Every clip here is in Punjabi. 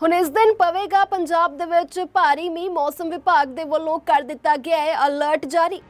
ਹੁਣ ਇਸ ਦਿਨ ਪਵੇਗਾ ਪੰਜਾਬ ਦੇ ਵਿੱਚ ਭਾਰੀ ਮੀਂਹ ਮੌਸਮ ਵਿਭਾਗ ਦੇ ਵੱਲੋਂ ਕਰ ਦਿੱਤਾ ਗਿਆ ਹੈ ਅਲਰਟ ਜਾਰੀ।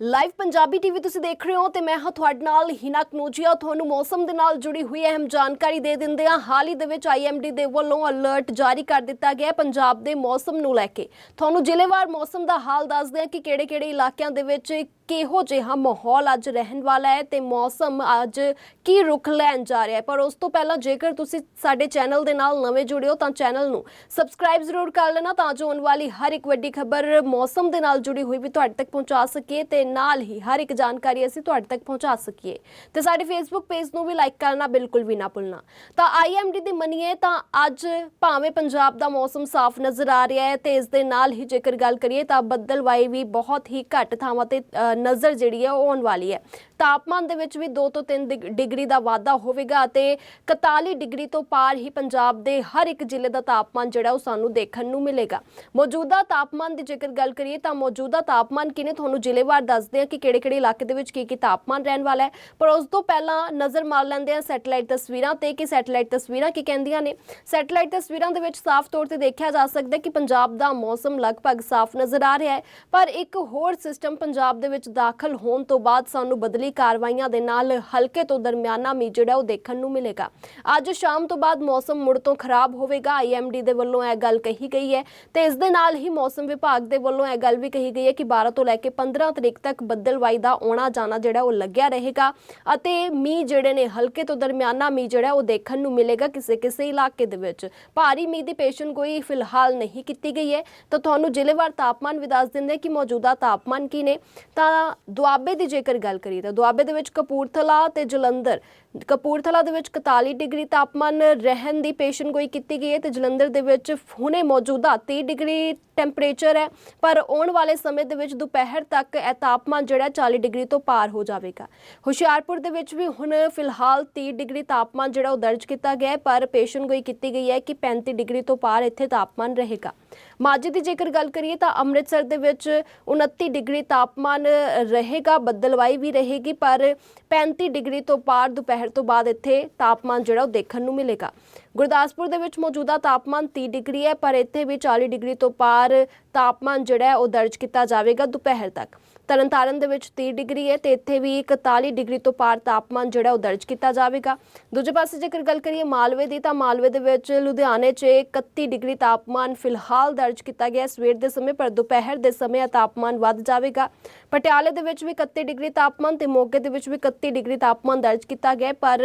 ਲਾਈਵ ਪੰਜਾਬੀ ਟੀਵੀ ਤੁਸੀਂ ਦੇਖ ਰਹੇ ਹੋ ਤੇ ਮੈਂ ਹਾਂ ਤੁਹਾਡੇ ਨਾਲ ਹਿਨਾ ਕਨੂਜੀਆ। ਤੁਹਾਨੂੰ ਮੌਸਮ ਦੇ ਨਾਲ ਜੁੜੀ ਹੋਈ ਅਹਿਮ ਜਾਣਕਾਰੀ ਦੇ ਦਿੰਦੇ ਹਾਂ। ਹਾਲ ਹੀ ਦੇ ਵਿੱਚ ਆਈਐਮਡੀ ਦੇ ਵੱਲੋਂ ਅਲਰਟ ਜਾਰੀ ਕਰ ਦਿੱਤਾ ਗਿਆ ਪੰਜਾਬ ਦੇ ਮੌਸਮ ਨੂੰ ਲੈ ਕੇ। ਤੁਹਾਨੂੰ ਜ਼ਿਲ੍ਹੇਵਾਰ ਮੌਸਮ ਦਾ ਹਾਲ ਦੱਸਦੇ ਹਾਂ ਕਿ ਕਿਹੜੇ-ਕਿਹੜੇ ਇਲਾਕਿਆਂ ਦੇ ਵਿੱਚ ਕਿਹੋ ਜਿਹਾ ਮਾਹੌਲ ਅੱਜ ਰਹਿਣ ਵਾਲਾ ਹੈ ਤੇ ਮੌਸਮ ਅੱਜ ਕੀ ਰੁਖ ਲੈਣ ਜਾ ਰਿਹਾ ਹੈ? ਪਰ ਉਸ ਤੋਂ ਪਹਿਲਾਂ ਜੇਕਰ ਤੁਸੀਂ ਸਾਡੇ ਚੈਨਲ ਦੇ ਨਾਲ ਨਵੇਂ ਜੁੜੇ ਹੋ ਤਾਂ ਚੈਨਲ ਨੂੰ ਸਬਸਕ੍ਰਾਈਬ ਜ਼ਰੂਰ ਕਰ ਲੈਣਾ ਤਾਂ ਜੋ ਆਉਣ ਵਾਲੀ ਹਰ ਇੱਕ ਵੱਡੀ ਖਬਰ ਮੌਸਮ ਦੇ ਨਾਲ ਜੁੜੀ ਹੋਈ ਵੀ ਤੁਹਾਡੇ ਤੱਕ ਪਹੁੰਚਾ ਸਕੀਏ ਤੇ ਨਾਲ ਹੀ ਹਰ ਇੱਕ ਜਾਣਕਾਰੀ ਅਸੀਂ ਤੁਹਾਡੇ ਤੱਕ ਪਹੁੰਚਾ ਸਕੀਏ। ਤੇ ਸਾਡੇ ਫੇਸਬੁੱਕ ਪੇਜ ਨੂੰ ਵੀ ਲਾਈਕ ਕਰਨਾ ਬਿਲਕੁਲ ਵੀ ਨਾ ਭੁੱਲਣਾ। ਤਾਂ ਆਈਐਮਡੀ ਦੀ ਮੰਨੀਏ ਤਾਂ ਅੱਜ ਭਾਵੇਂ ਪੰਜਾਬ ਦਾ ਮੌਸਮ ਸਾਫ਼ ਨਜ਼ਰ ਆ ਰਿਹਾ ਹੈ ਤੇ ਇਸ ਦੇ ਨਾਲ ਹੀ ਜੇਕਰ ਗੱਲ ਕਰੀਏ ਤਾਂ ਬੱਦਲਵਾਈ ਵੀ ਬਹੁਤ ਹੀ ਘੱਟ ਥਾਵਾਂ ਤੇ ਨਜ਼ਰ ਜਿਹੜੀ ਹੈ ਉਹ ਆਉਣ ਵਾਲੀ ਹੈ। ਤਾਪਮਾਨ ਦੇ ਵਿੱਚ ਵੀ 2 ਤੋਂ 3 ਡਿਗ- ਡਿਗਰੀ ਦਾ ਵਾਧਾ ਹੋਵੇਗਾ ਅਤੇ 41 ਡਿਗਰੀ ਤੋਂ ਪਾਰ ਹੀ ਪੰਜਾਬ ਦੇ ਹਰ ਇੱਕ ਜ਼ਿਲ੍ਹੇ ਦਾ ਤਾਪਮਾਨ ਜਿਹੜਾ ਉਹ ਸਾਨੂੰ ਦੇਖਣ ਨੂੰ ਮਿਲੇਗਾ। ਮੌਜੂਦਾ ਤਾਪਮਾਨ ਦੀ ਜੇਕਰ ਗੱਲ ਕਰੀਏ ਤਾਂ ਮੌਜੂਦਾ ਤਾਪਮਾਨ ਕਿਨੇ ਤੁਹਾਨੂੰ ਜ਼ਿਲ੍ਹੇਵਾਰ ਦੱਸਦੇ ਆ ਕਿ ਕਿਹੜੇ-ਕਿਹੜੇ ਇਲਾਕੇ ਦੇ ਵਿੱਚ ਕੀ ਕੀ ਤਾਪਮਾਨ ਰਹਿਣ ਵਾਲਾ ਹੈ? ਪਰ ਉਸ ਤੋਂ ਪਹਿਲਾਂ ਨਜ਼ਰ ਮਾਰ ਲੈਂਦੇ ਆ ਸੈਟੇਲਾਈਟ ਤਸਵੀਰਾਂ ਤੇ ਕਿ ਸੈਟੇਲਾਈਟ ਤਸਵੀਰਾਂ ਕੀ ਕਹਿੰਦੀਆਂ ਨੇ। ਸੈਟੇਲਾਈਟ ਤਸਵੀਰਾਂ ਦੇ ਵਿੱਚ ਸਾਫ਼ ਤੌਰ ਤੇ ਦੇਖਿਆ ਜਾ ਸਕਦਾ ਕਿ ਪੰਜਾਬ ਦਾ ਮੌਸਮ ਲਗਭਗ ਸਾਫ਼ ਨਜ਼ਰ ਆ ਰਿਹਾ ਹੈ। ਪਰ ਇੱਕ ਹੋਰ ਸਿਸਟਮ ਪੰਜਾਬ ਦੇ ਵਿੱਚ ਦਾਖਲ ਹੋਣ ਤੋਂ ਬਾਅਦ ਸਾਨੂੰ ਬਦਲੀ ਕਾਰਵਾਈਆਂ ਦੇ ਨਾਲ ਹਲਕੇ ਤੋਂ ਦਰਮਿਆਨਾ ਮੀਂਹ ਜਿਹੜਾ ਉਹ ਦੇਖਣ ਨੂੰ ਮਿਲੇਗਾ। ਅੱਜ ਸ਼ਾਮ ਤੋਂ ਬਾਅਦ ਮੌਸਮ ਮੁੜ ਤੋਂ ਖਰਾਬ ਹੋਵੇਗਾ। ਆਈਐਮਡੀ ਦੇ ਵੱਲੋਂ ਇਹ ਗੱਲ ਕਹੀ ਗਈ ਹੈ ਤੇ ਇਸ ਦੇ ਨਾਲ ਹੀ ਮੌਸਮ ਵਿਭਾਗ ਦੇ ਵੱਲੋਂ ਇਹ ਗੱਲ ਵੀ ਕਹੀ ਗਈ ਹੈ ਕਿ 12 ਤੋਂ ਲੈ ਕੇ 15 ਤਰੀਕ ਤੱਕ ਬੱਦਲਵਾਈ ਦਾ ਆਉਣਾ ਜਾਣਾ ਜਿਹੜਾ ਉਹ ਲੱਗਿਆ ਰਹੇਗਾ ਅਤੇ ਮੀਂਹ ਜਿਹੜੇ ਨੇ ਹਲਕੇ ਤੋਂ ਦਰਮਿਆਨਾ ਮੀਂਹ ਜਿਹੜਾ ਉਹ ਦੇਖਣ ਨੂੰ ਮਿਲੇਗਾ ਕਿਸੇ ਕਿਸੇ ਇਲਾਕੇ ਦੇ ਵਿੱਚ। ਭਾਰੀ ਮੀਂਹ ਦੀ ਪੇਸ਼ਨ ਕੋਈ ਫਿਲਹਾਲ ਨਹੀਂ ਕੀਤੀ ਗਈ ਹੈ। ਤਾਂ ਤੁਹਾਨੂੰ ਜ਼ਿਲ੍ਹੇਵਾਰ ਤਾਪਮਾਨ ਵੀ ਦੱਸ ਦਿੰਦੇ ਕਿ ਮੌਜੂਦਾ ਤਾਪਮਾਨ ਕੀ ਨੇ। ਤਾਂ ਦੁਆਬੇ ਦੀ ਜੇਕਰ ਗੱਲ ਕਰੀਏ ਤਾਂ ਦੁਆਬੇ ਦੇ ਵਿੱਚ ਕਪੂਰਥਲਾ ਤੇ ਜਲੰਧਰ। ਕਪੂਰਥਲਾ ਦੇ ਵਿੱਚ 41 ਡਿਗਰੀ ਤਾਪਮਾਨ ਰਹਿਣ ਦੀ ਪੇਸ਼ਨ ਕੋਈ ਕੀਤੀ ਗਈ ਹੈ ਤੇ ਜਲੰਧਰ ਦੇ ਵਿੱਚ ਹੁਣੇ ਮੌਜੂਦਾ 30 ਡਿਗਰੀ ਟੈਂਪਰੇਚਰ ਹੈ। ਪਰ ਆਉਣ ਵਾਲੇ ਸਮੇਂ ਦੇ ਵਿੱਚ ਦੁਪਹਿਰ ਤੱਕ ਇਹ ਤਾਪਮਾਨ ਜਿਹੜਾ 40 ਡਿਗਰੀ ਤੋਂ ਪਾਰ ਹੋ ਜਾਵੇਗਾ। ਹੁਸ਼ਿਆਰਪੁਰ ਦੇ ਵਿੱਚ ਵੀ ਹੁਣ ਫਿਲਹਾਲ 30 ਡਿਗਰੀ ਤਾਪਮਾਨ ਜਿਹੜਾ ਉਹ ਦਰਜ ਕੀਤਾ ਗਿਆ ਪਰ ਪੇਸ਼ਨ ਗੋਈ ਕੀਤੀ ਗਈ ਹੈ ਕਿ 35 ਡਿਗਰੀ ਤੋਂ ਪਾਰ ਇੱਥੇ ਤਾਪਮਾਨ ਰਹੇਗਾ। ਮਾਝੇ ਦੀ ਜੇਕਰ ਗੱਲ ਕਰੀਏ ਤਾਂ ਅੰਮ੍ਰਿਤਸਰ ਦੇ ਵਿੱਚ 29 ਡਿਗਰੀ ਤਾਪਮਾਨ ਰਹੇਗਾ, ਬੱਦਲਵਾਈ ਵੀ ਰਹੇਗੀ, ਪਰ 35 ਡਿਗਰੀ ਤੋਂ ਪਾਰ ਦੁਪਹਿਰ ਤੋਂ ਬਾਅਦ ਇੱਥੇ ਤਾਪਮਾਨ ਜਿਹੜਾ ਉਹ ਦੇਖਣ ਨੂੰ ਮਿਲੇਗਾ। ਗੁਰਦਾਸਪੁਰ ਦੇ ਵਿੱਚ ਮੌਜੂਦਾ ਤਾਪਮਾਨ 30 ਡਿਗਰੀ ਹੈ, ਪਰ ਇੱਥੇ ਵੀ 40 ਡਿਗਰੀ ਤੋਂ ਪਾਰ ਤਾਪਮਾਨ ਜਿਹੜਾ ਉਹ ਦਰਜ ਕੀਤਾ ਜਾਵੇਗਾ ਦੁਪਹਿਰ ਤੱਕ। ਤਰਨਤਾਰਨ ਦੇ ਵਿੱਚ 30 ਡਿਗਰੀ ਹੈ ਤੇ ਇੱਥੇ ਵੀ 41 ਡਿਗਰੀ ਤੋਂ ਪਾਰ ਤਾਪਮਾਨ ਜਿਹੜਾ ਉਹ ਦਰਜ ਕੀਤਾ ਜਾਵੇਗਾ। ਦੂਜੇ ਪਾਸੇ ਜੇਕਰ ਗੱਲ ਕਰੀਏ ਮਾਲਵੇ ਦੀ, ਤਾਂ ਮਾਲਵੇ ਦੇ ਵਿੱਚ ਲੁਧਿਆਣੇ 'ਚ 31 ਡਿਗਰੀ ਤਾਪਮਾਨ ਫਿਲਹਾਲ ਦਰਜ ਕੀਤਾ ਗਿਆ। ਸਵੇਰ ਦੇ ਸਮੇਂ ਪਰ ਦੁਪਹਿਰ ਦੇ ਸਮੇਂ ਤਾਪਮਾਨ ਵੱਧ ਜਾਵੇਗਾ। ਪਟਿਆਲੇ ਦੇ ਵਿੱਚ ਵੀ 31 ਡਿਗਰੀ ਤਾਪਮਾਨ ਤੇ ਮੋਗੇ ਦੇ ਵਿੱਚ ਵੀ 31 ਡਿਗਰੀ ਤਾਪਮਾਨ ਦਰਜ ਕੀਤਾ ਗਿਆ ਪਰ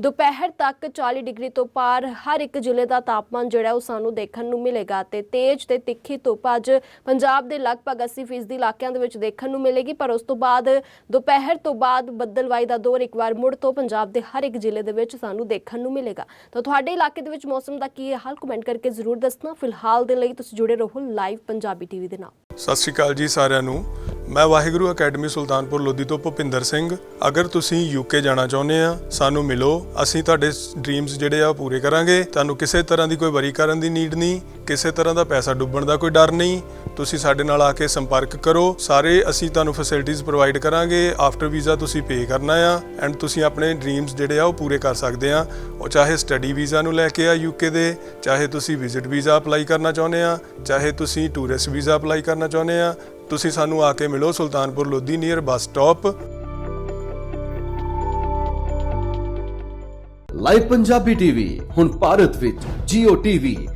ਦੁਪਹਿਰ ਤੱਕ 40 ਡਿਗਰੀ ਤੋਂ ਪਾਰ ਹਰ ਇੱਕ ਜ਼ਿਲ੍ਹੇ ਦਾ ਤਾਪਮਾਨ ਜਿਹੜਾ ਉਹ ਸਾਨੂੰ ਦੇਖਣ ਨੂੰ ਮਿਲੇਗਾ ਤੇ ਤੇਜ਼ ਤੇ ਤਿੱਖੀ ਧੁੱਪ ਅੱਜ ਪੰਜਾਬ ਦੇ ਲਗਭਗ 80% ਇਲਾਕਿਆਂ ਦੇ ਵਿੱਚ ਦੇਖਣ ਨੂੰ ਮਿਲੇਗੀ, ਪਰ ਉਸ ਤੋਂ ਬਾਅਦ ਦੁਪਹਿਰ ਤੋਂ ਬਾਅਦ ਬੱਦਲਵਾਈ ਦਾ ਦੌਰ ਇੱਕ ਵਾਰ ਮੁੜ ਤੋਂ ਪੰਜਾਬ ਦੇ ਹਰ ਇੱਕ ਜ਼ਿਲ੍ਹੇ ਦੇ ਵਿੱਚ ਸਾਨੂੰ ਦੇਖਣ ਨੂੰ ਮਿਲੇਗਾ। ਤਾਂ ਤੁਹਾਡੇ ਇਲਾਕੇ ਦੇ ਵਿੱਚ ਮੌਸਮ ਦਾ ਕੀ ਹਾਲ ਕਮੈਂਟ ਕਰਕੇ ਜ਼ਰੂਰ ਦੱਸਣਾ। ਫਿਲਹਾਲ ਦੇ ਲਈ ਤੁਸੀਂ ਜੁੜੇ ਰਹੋ ਲਾਈਵ ਪੰਜਾਬੀ ਟੀਵੀ ਦੇ ਨਾਲ। ਸਤਿ ਸ਼੍ਰੀ ਅਕਾਲ ਜੀ ਸਾਰਿਆਂ ਨੂੰ। ਮੈਂ ਵਾਹਿਗੁਰੂ ਅਕੈਡਮੀ ਸੁਲਤਾਨਪੁਰ ਲੋਧੀ ਤੋਂ ਭੁਪਿੰਦਰ ਸਿੰਘ। ਅਗਰ ਤੁਸੀਂ ਯੂਕੇ ਜਾਣਾ ਚਾਹੁੰਦੇ ਆ, ਸਾਨੂੰ ਮਿਲੋ। ਅਸੀਂ ਤੁਹਾਡੇ ਡ੍ਰੀਮਸ ਜਿਹੜੇ ਆ ਉਹ ਪੂਰੇ ਕਰਾਂਗੇ। ਤੁਹਾਨੂੰ ਕਿਸੇ ਤਰ੍ਹਾਂ ਦੀ ਕੋਈ ਵਰੀ ਕਰਨ ਦੀ ਨੀਡ ਨਹੀਂ, ਕਿਸੇ ਤਰ੍ਹਾਂ ਦਾ ਪੈਸਾ ਡੁੱਬਣ ਦਾ ਕੋਈ ਡਰ ਨਹੀਂ। ਤੁਸੀਂ ਸਾਡੇ ਨਾਲ ਆ ਕੇ ਸੰਪਰਕ ਕਰੋ। ਸਾਰੇ ਅਸੀਂ ਤੁਹਾਨੂੰ ਫੈਸਿਲਿਟੀਆਂ ਪ੍ਰੋਵਾਈਡ ਕਰਾਂਗੇ। ਆਫਟਰ ਵੀਜ਼ਾ ਤੁਸੀਂ ਪੇ ਕਰਨਾ ਆ ਐਂਡ ਤੁਸੀਂ ਆਪਣੇ ਡ੍ਰੀਮਸ ਜਿਹੜੇ ਆ ਉਹ ਪੂਰੇ ਕਰ ਸਕਦੇ ਆ। ਉਹ ਚਾਹੇ ਸਟੱਡੀ ਵੀਜ਼ਾ ਨੂੰ ਲੈ ਕੇ ਆ ਯੂਕੇ ਦੇ ਚਾਹੇ ਤੁਸੀਂ ਵਿਜ਼ਿਟ ਵੀਜ਼ਾ ਅਪਲਾਈ ਕਰਨਾ ਚਾਹੁੰਦੇ ਆ ਚਾਹੇ ਤੁਸੀਂ ਟੂਰਿਸਟ ਵੀਜ਼ਾ ਅਪਲਾਈ ਕਰਨਾ ਚਾਹੁੰਦੇ ਆ ਤੁਸੀਂ ਸਾਨੂੰ ਆ ਕੇ ਮਿਲੋ Sultanpur Lodhi near bus stop live Punjabi TV ਹੁਣ ਭਾਰਤ ਵਿੱਚ Jio TV,